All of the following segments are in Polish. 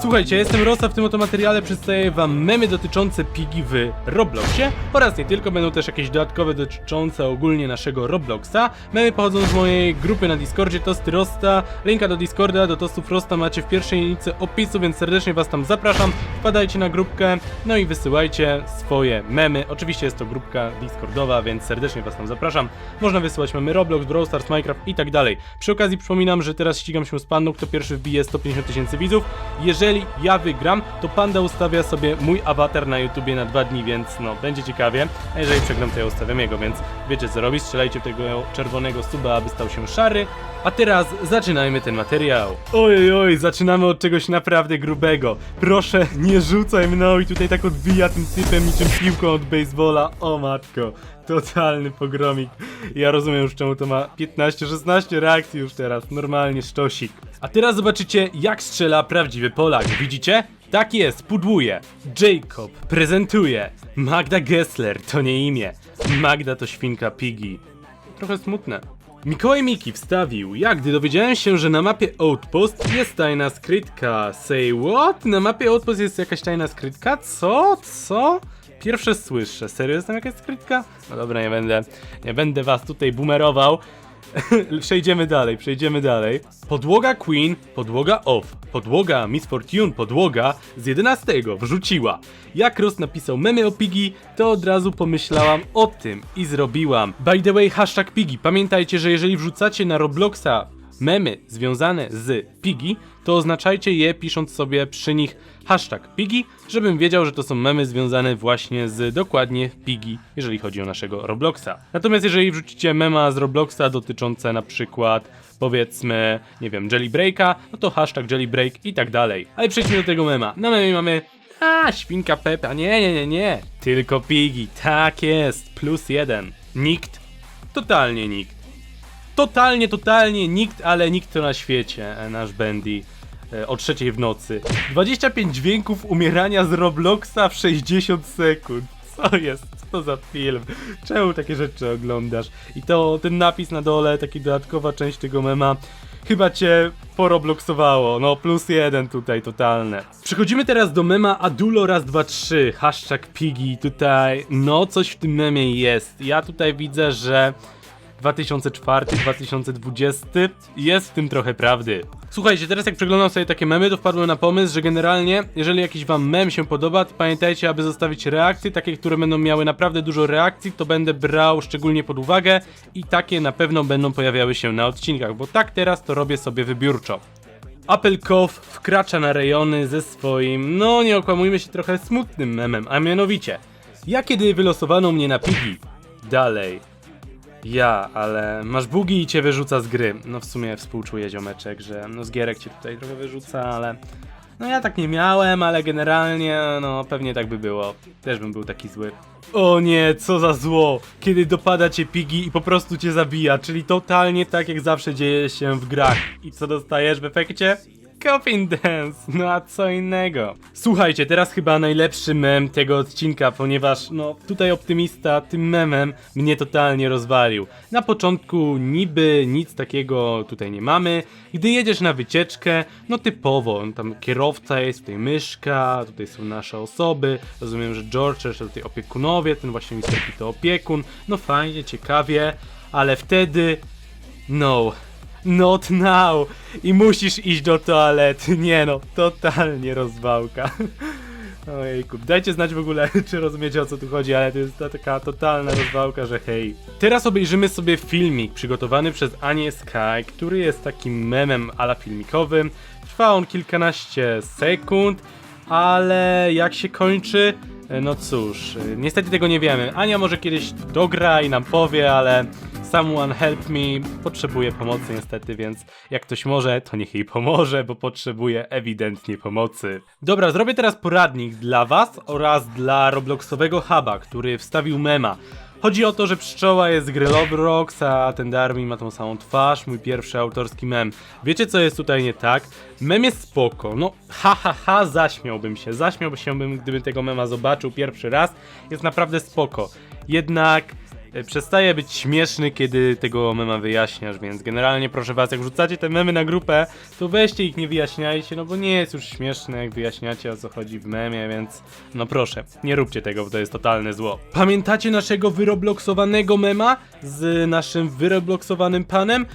Słuchajcie, jestem Rosa, w tym oto materiale przedstawię wam memy dotyczące Pigi w Robloxie oraz nie tylko, będą też jakieś dodatkowe dotyczące ogólnie naszego Robloxa. Memy pochodzą z mojej grupy na Discordzie Tosty Rosta, linka do Discorda, do Tostów Rosta macie w pierwszej linijce opisu, więc serdecznie was tam zapraszam, wpadajcie na grupkę, no i wysyłajcie swoje memy. Oczywiście jest to grupka Discordowa, więc serdecznie was tam zapraszam. Można wysyłać memy Roblox, Brawl Stars, Minecraft i tak dalej. Przy okazji przypominam, że teraz ścigam się z Pandą, kto pierwszy wbije 150 tysięcy widzów. Jeżeli ja wygram, to Panda ustawia sobie mój awatar na YouTubie na dwa dni, więc no, będzie ciekawie. A jeżeli przegram, to ja ustawiam jego, więc wiecie co robić, strzelajcie tego czerwonego suba, aby stał się szary. A teraz zaczynajmy ten materiał. Oj, oj, zaczynamy od czegoś naprawdę grubego. Proszę, nie rzucaj mną i tutaj tak odbija tym typem niczym piłką od baseballa. O matko, totalny pogromik. Ja rozumiem już czemu to ma 15-16 reakcji już teraz, normalnie sztosik. A teraz zobaczycie jak strzela prawdziwy Polak, widzicie? Tak jest, pudłuje. Jacob prezentuje. Magda Gessler to nie imię. Magda to świnka Piggy. Trochę smutne. Mikołaj Miki wstawił, jak gdy dowiedziałem się, że na mapie Outpost jest tajna skrytka. Say what? Na mapie Outpost jest jakaś tajna skrytka? Co? Co? Pierwsze słyszę. Serio jest tam jakaś skrytka? No dobra, nie będę, nie będę was tutaj boomerował. Przejdziemy dalej, przejdziemy dalej. Podłoga Queen, podłoga Off, podłoga Miss Fortune, podłoga z 11 wrzuciła. Jak Ross napisał memy o Piggy, to od razu pomyślałam o tym i zrobiłam. By the way, hashtag Piggy. Pamiętajcie, że jeżeli wrzucacie na Robloxa memy związane z Piggy, to oznaczajcie je pisząc sobie przy nich hashtag Piggy, żebym wiedział, że to są memy związane właśnie z dokładnie Piggy, jeżeli chodzi o naszego Robloxa. Natomiast jeżeli wrzucicie mema z Robloxa dotyczące na przykład powiedzmy, nie wiem, Jellybreaka, no to hashtag Jellybreak i tak dalej. Ale przejdźmy do tego mema. Na memie mamy a, świnka Pepa, nie, nie, nie, nie. Tylko Piggy, tak jest, plus jeden. Nikt, totalnie nikt. Totalnie, totalnie nikt, ale nikt to na świecie, e, nasz Bendy. e, O trzeciej w nocy. 25 dźwięków umierania z Robloxa w 60 sekund. Co jest? Co za film? Czemu takie rzeczy oglądasz? I to ten napis na dole, taki dodatkowa część tego mema. Chyba cię porobloxowało. No, plus jeden tutaj, totalne. Przechodzimy teraz do mema Adulo raz, dwa, trzy. Hashtag Piggy tutaj. No, coś w tym memie jest. Ja tutaj widzę, że 2004-2020 jest w tym trochę prawdy. Słuchajcie, teraz jak przeglądam sobie takie memy, to wpadłem na pomysł, że generalnie, jeżeli jakiś wam mem się podoba, to pamiętajcie, aby zostawić reakcje, takie, które będą miały naprawdę dużo reakcji, to będę brał szczególnie pod uwagę i takie na pewno będą pojawiały się na odcinkach, bo tak teraz to robię sobie wybiórczo. Applecow wkracza na rejony ze swoim, no nie okłamujmy się, trochę smutnym memem, a mianowicie Ja kiedy wylosowano mnie na Piggy, dalej, ja, ale masz bugi i cię wyrzuca z gry. No w sumie współczuję ziomeczek, że no z gierek cię tutaj trochę wyrzuca, ale... No ja tak nie miałem, ale generalnie, no pewnie tak by było. Też bym był taki zły. O nie, co za zło! Kiedy dopada cię Piggy i po prostu cię zabija, czyli totalnie tak jak zawsze dzieje się w grach. I co dostajesz w efekcie? Coffin Dance, no a co innego. Słuchajcie, teraz chyba najlepszy mem tego odcinka, ponieważ no tutaj optymista tym memem mnie totalnie rozwalił. Na początku niby nic takiego tutaj nie mamy. Gdy jedziesz na wycieczkę, no typowo, no tam kierowca jest, tutaj myszka, tutaj są nasze osoby. Rozumiem, że George, jeszcze tutaj opiekunowie, ten właśnie. P to opiekun. No fajnie, ciekawie, ale wtedy no, not now. I musisz iść do toalety. Nie no, totalnie rozwałka. Ojejku, dajcie znać w ogóle, czy rozumiecie o co tu chodzi, ale to jest ta taka totalna rozwałka, że hej. Teraz obejrzymy sobie filmik przygotowany przez Anię Sky, który jest takim memem ala filmikowym. Trwa on kilkanaście sekund, ale jak się kończy? E, No cóż, e, niestety tego nie wiemy. Ania może kiedyś dogra i nam powie, ale someone help me, potrzebuje pomocy niestety, więc jak ktoś może, to niech jej pomoże, bo potrzebuje ewidentnie pomocy. Dobra, zrobię teraz poradnik dla was oraz dla Robloxowego Huba, który wstawił mema. Chodzi o to, że pszczoła jest gry Roblox, a ten Darwin ma tą samą twarz, mój pierwszy autorski mem. Wiecie co jest tutaj nie tak? Mem jest spoko, no ha ha ha, zaśmiałbym się, zaśmiałbym się, bym, gdybym tego mema zobaczył pierwszy raz, jest naprawdę spoko. Jednak przestaje być śmieszny, kiedy tego mema wyjaśniasz, więc generalnie proszę was, jak wrzucacie te memy na grupę, to weźcie ich, nie wyjaśniajcie, no bo nie jest już śmieszne, jak wyjaśniacie o co chodzi w memie, więc no proszę, nie róbcie tego, bo to jest totalne zło. Pamiętacie naszego wyrobloxowanego mema z naszym wyrobloxowanym panem?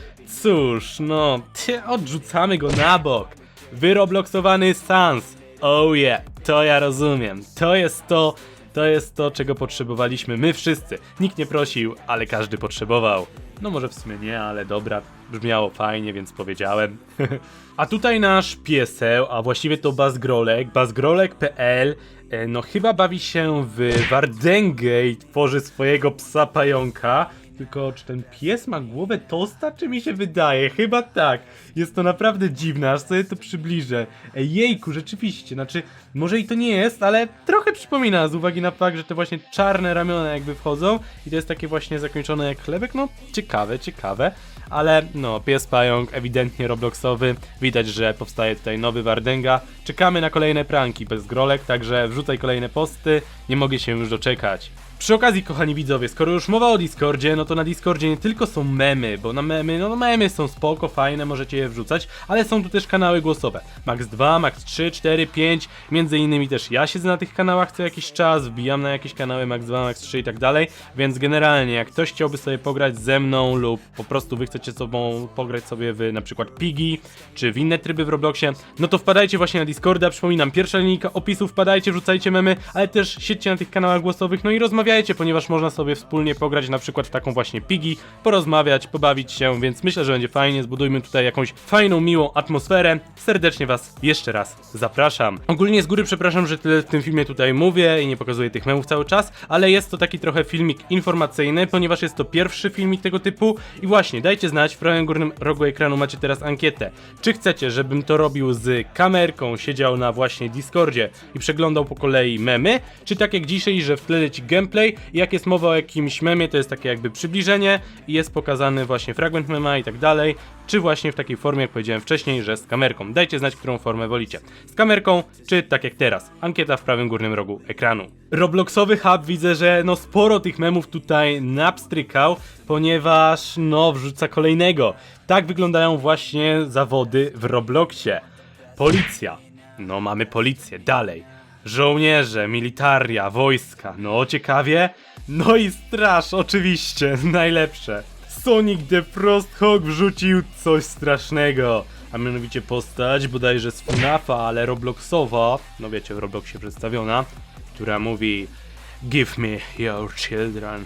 Cóż, no, ty, odrzucamy go na bok. Wyrobloksowany Sans. Oh yeah, to ja rozumiem. To jest to, to jest to, czego potrzebowaliśmy my wszyscy. Nikt nie prosił, ale każdy potrzebował. No może w sumie nie, ale dobra, brzmiało fajnie, więc powiedziałem. a tutaj nasz pieseł, a właściwie to Bazgrolek, bazgrolek.pl e, no chyba bawi się w Wardęgę i tworzy swojego psa pająka. Tylko czy ten pies ma głowę tosta, czy mi się wydaje? Chyba tak. Jest to naprawdę dziwne, aż sobie to przybliżę. Ej, jejku, rzeczywiście, znaczy, może i to nie jest, ale trochę przypomina z uwagi na fakt, że te właśnie czarne ramiona jakby wchodzą i to jest takie właśnie zakończone jak chlebek, no ciekawe, ciekawe. Ale no, pies pająk, ewidentnie robloxowy, widać, że powstaje tutaj nowy Wardęga. Czekamy na kolejne pranki bez grolek, także wrzucaj kolejne posty, nie mogę się już doczekać. Przy okazji, kochani widzowie, skoro już mowa o Discordzie, no to na Discordzie nie tylko są memy, bo na memy, no, no memy są spoko, fajne, możecie je wrzucać, ale są tu też kanały głosowe. Max 2, Max 3, 4, 5, między innymi też ja siedzę na tych kanałach co jakiś czas, wbijam na jakieś kanały Max 2, Max 3 i tak dalej, więc generalnie jak ktoś chciałby sobie pograć ze mną lub po prostu wy chcecie sobą pograć sobie w na przykład Pigi, czy w inne tryby w Robloxie, no to wpadajcie właśnie na Discorda, przypominam, pierwsza linijka opisu, wpadajcie, wrzucajcie memy, ale też siedźcie na tych kanałach głosowych, no i rozmawiajcie, ponieważ można sobie wspólnie pograć na przykład w taką właśnie Pigi, porozmawiać, pobawić się, więc myślę, że będzie fajnie, zbudujmy tutaj jakąś fajną, miłą atmosferę. Serdecznie was jeszcze raz zapraszam. Ogólnie z góry przepraszam, że tyle w tym filmie tutaj mówię i nie pokazuję tych memów cały czas, ale jest to taki trochę filmik informacyjny, ponieważ jest to pierwszy filmik tego typu i właśnie, dajcie znać, w prawym górnym rogu ekranu macie teraz ankietę. Czy chcecie, żebym to robił z kamerką, siedział na właśnie Discordzie i przeglądał po kolei memy, czy tak jak dzisiaj, że w tle leci gameplay i jak jest mowa o jakimś memie, to jest takie jakby przybliżenie i jest pokazany właśnie fragment mema i tak dalej, czy właśnie w takiej formie, jak powiedziałem wcześniej, że z kamerką. Dajcie znać, którą formę wolicie. Z kamerką, czy tak jak teraz. Ankieta w prawym górnym rogu ekranu. Robloxowy Hub widzę, że no sporo tych memów tutaj napstrykał, ponieważ no wrzuca kolejnego. Tak wyglądają właśnie zawody w Robloxie. Policja. No mamy policję, dalej. Żołnierze, militaria, wojska. No ciekawie. No i straż, oczywiście, najlepsze. Sonic the Frosthawk wrzucił coś strasznego. A mianowicie postać bodajże z FNAFa, ale Robloxowa, no wiecie, w Robloxie przedstawiona, która mówi Give me your children,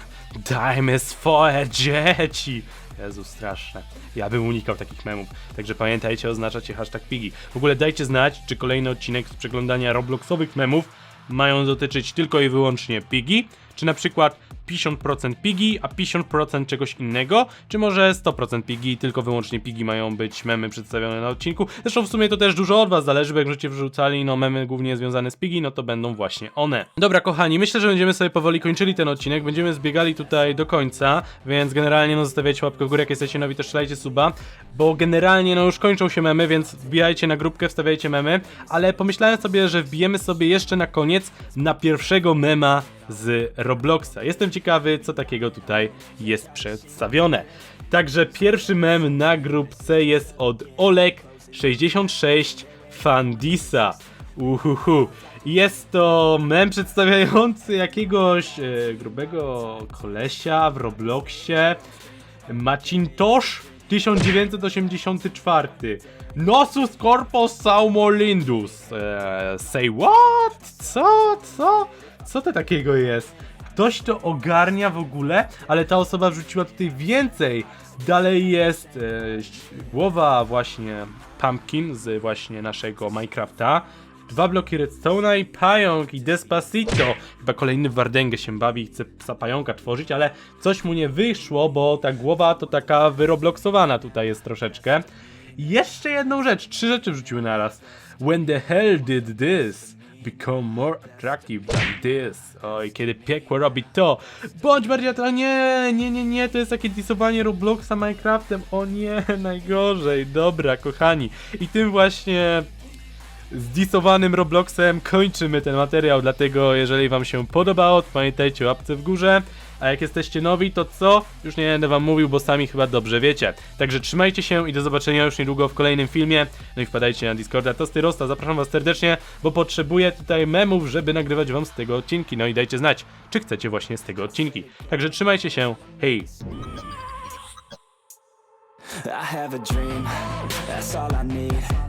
dajmy swoje dzieci. Jezu, straszne. Ja bym unikał takich memów. Także pamiętajcie, oznaczacie hashtag pigi. W ogóle dajcie znać, czy kolejny odcinek z przeglądania Robloxowych memów mają dotyczyć tylko i wyłącznie pigi, czy na przykład 50% pigi, a 50% czegoś innego, czy może 100% pigi, tylko wyłącznie pigi mają być memy przedstawione na odcinku. Zresztą w sumie to też dużo od was zależy, bo jak będziecie wrzucali no memy głównie związane z pigi, no to będą właśnie one. Dobra kochani, myślę, że będziemy sobie powoli kończyli ten odcinek, będziemy zbiegali tutaj do końca, więc generalnie no zostawiajcie łapkę w górę, jak jesteście nowi, to strzelajcie suba, bo generalnie no już kończą się memy, więc wbijajcie na grupkę, wstawiajcie memy, ale pomyślałem sobie, że wbijemy sobie jeszcze na koniec na pierwszego mema z Robloxa. Jestem ciekawy, co takiego tutaj jest przedstawione. Także pierwszy mem na grupce jest od Olek66 Fandisa. Uhuhu. Jest to mem przedstawiający jakiegoś e, grubego kolesia w Robloxie. Macintosh 1984. Nosus corpus saumolindus. Eee, say what? Co? Co? Co to takiego jest? Ktoś to ogarnia w ogóle, ale ta osoba wrzuciła tutaj więcej. Dalej jest e, głowa właśnie Pumpkin z właśnie naszego Minecrafta. Dwa bloki redstone'a i pająk i Despacito. Chyba kolejny Wardęgę się bawi i chce psa pająka tworzyć, ale coś mu nie wyszło, bo ta głowa to taka wyrobloxowana tutaj jest troszeczkę. I jeszcze jedną rzecz, trzy rzeczy wrzuciły naraz. When the hell did this? Become more attractive than this. Oj, kiedy piekło robi to. Bądź bardziej atrakcyjny. Nie, nie, nie, nie, to jest takie disowanie Robloxa Minecraftem. O nie, najgorzej. Dobra, kochani. I tym właśnie zdisowanym Robloxem kończymy ten materiał, dlatego jeżeli wam się podobało, to pamiętajcie łapce w górze. a jak jesteście nowi, to co? Już nie będę wam mówił, bo sami chyba dobrze wiecie. Także trzymajcie się i do zobaczenia już niedługo w kolejnym filmie. No i wpadajcie na Discorda Tosty Rosta, zapraszam was serdecznie, bo potrzebuję tutaj memów, żeby nagrywać wam z tego odcinki. No i dajcie znać, czy chcecie właśnie z tego odcinki. Także trzymajcie się, hej! I have a dream, that's all I need.